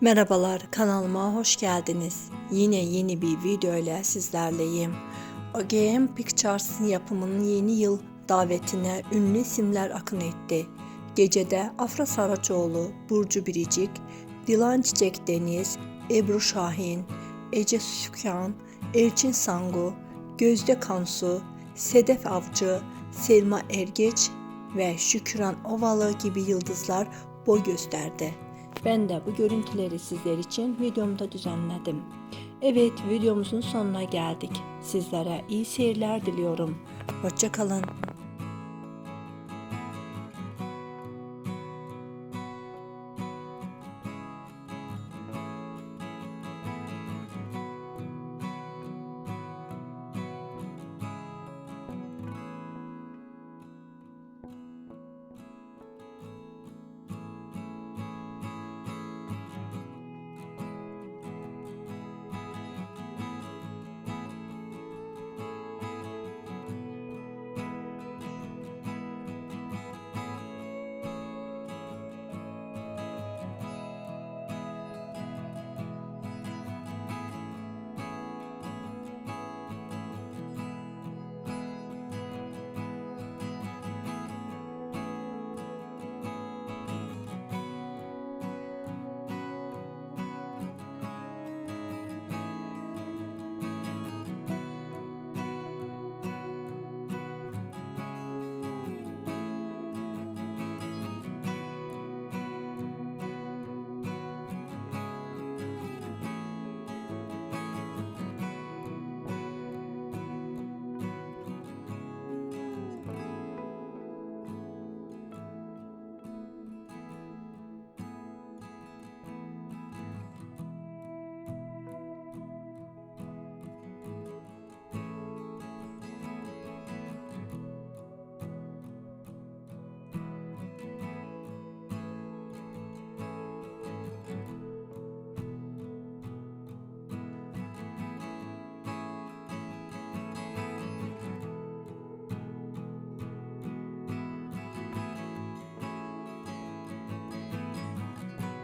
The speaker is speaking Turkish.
Merhabalar kanalıma hoş geldiniz. Yine yeni bir video ile sizlerleyim. OGM Pictures'ın yapımının yeni yıl davetine ünlü isimler akın etti. Gecede Afra Saraçoğlu, Burcu Biricik, Dilan Çiçek Deniz, Ebru Şahin, Ece Sükan, Elçin Sangu, Gözde Kansu, Sedef Avcı, Selma Ergeç ve Şükran Ovalı gibi yıldızlar boy gösterdi. Ben de bu görüntüleri sizler için videomda düzenledim. Evet videomuzun sonuna geldik. Sizlere iyi seyirler diliyorum. Hoşçakalın.